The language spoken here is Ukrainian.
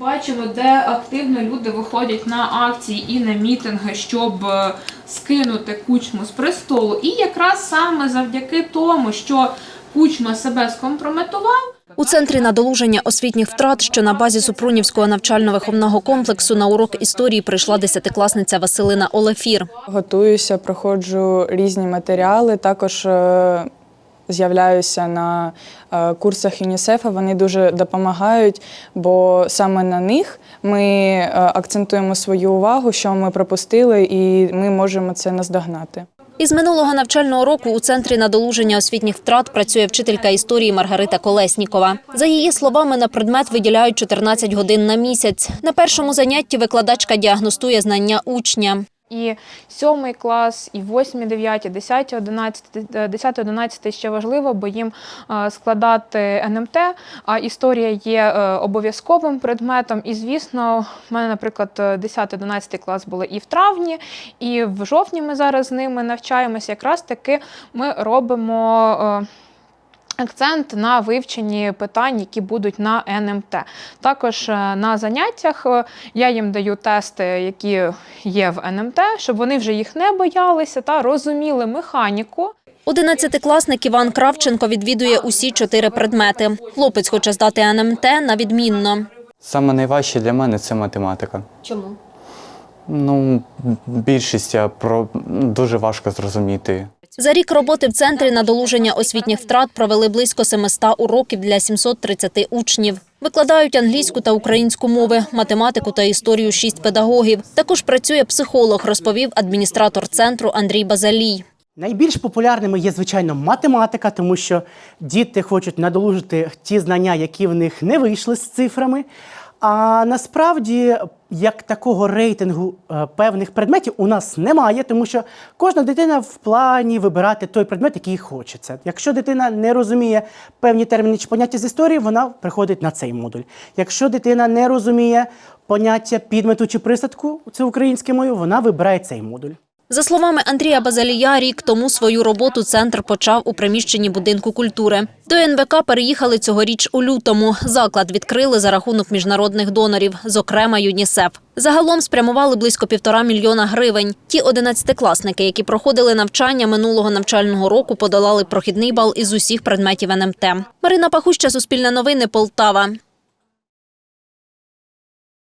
Бачимо, де активно люди виходять на акції і на мітинги, щоб е, скинути кучму з престолу. І якраз саме завдяки тому, що кучма себе скомпрометував. У центрі надолуження освітніх втрат, що на базі Супрунівського навчально-виховного комплексу на урок історії прийшла десятикласниця Василина Олефір. Готуюся, проходжу різні матеріали. Також е, з'являюся на е, курсах ЮНІСЕФа. Вони дуже допомагають, бо саме на них ми е, акцентуємо свою увагу, що ми пропустили, і ми можемо це наздогнати. Із минулого навчального року у центрі надолуження освітніх втрат працює вчителька історії Маргарита Колеснікова. За її словами, на предмет виділяють 14 годин на місяць. На першому занятті викладачка діагностує знання учня. І сьомий клас, і восьмі, дев'яті, десяті, одинадцяті, десяти, одинадцяти ще важливо, бо їм е, складати НМТ, а історія є е, обов'язковим предметом. І, звісно, в мене, наприклад, 10-11 клас були і в травні, і в жовтні ми зараз з ними навчаємося. Якраз таки ми робимо. Акцент на вивченні питань, які будуть на НМТ. Також е, на заняттях е, я їм даю тести, які є в НМТ, щоб вони вже їх не боялися та розуміли механіку. Одинадцятикласник Іван Кравченко відвідує усі чотири предмети. Хлопець хоче здати НМТ на відмінно. Саме найважче для мене це математика. Чому? Ну, більшість я про дуже важко зрозуміти. За рік роботи в центрі надолуження освітніх втрат провели близько 700 уроків для 730 учнів. Викладають англійську та українську мови, математику та історію шість педагогів. Також працює психолог, розповів адміністратор центру Андрій Базалій. Найбільш популярними є, звичайно, математика, тому що діти хочуть надолужити ті знання, які в них не вийшли з цифрами. А насправді, як такого рейтингу е, певних предметів у нас немає, тому що кожна дитина в плані вибирати той предмет, який хочеться. Якщо дитина не розуміє певні терміни чи поняття з історії, вона приходить на цей модуль. Якщо дитина не розуміє поняття підмету чи присадку, це українською мовою, вона вибирає цей модуль. За словами Андрія Базалія, рік тому свою роботу центр почав у приміщенні будинку культури. До НВК переїхали цьогоріч у лютому. Заклад відкрили за рахунок міжнародних донорів, зокрема ЮНІСЕФ. Загалом спрямували близько півтора мільйона гривень. Ті одинадцятикласники, які проходили навчання минулого навчального року, подолали прохідний бал із усіх предметів НМТ. Марина Пахуща, Суспільне новини, Полтава.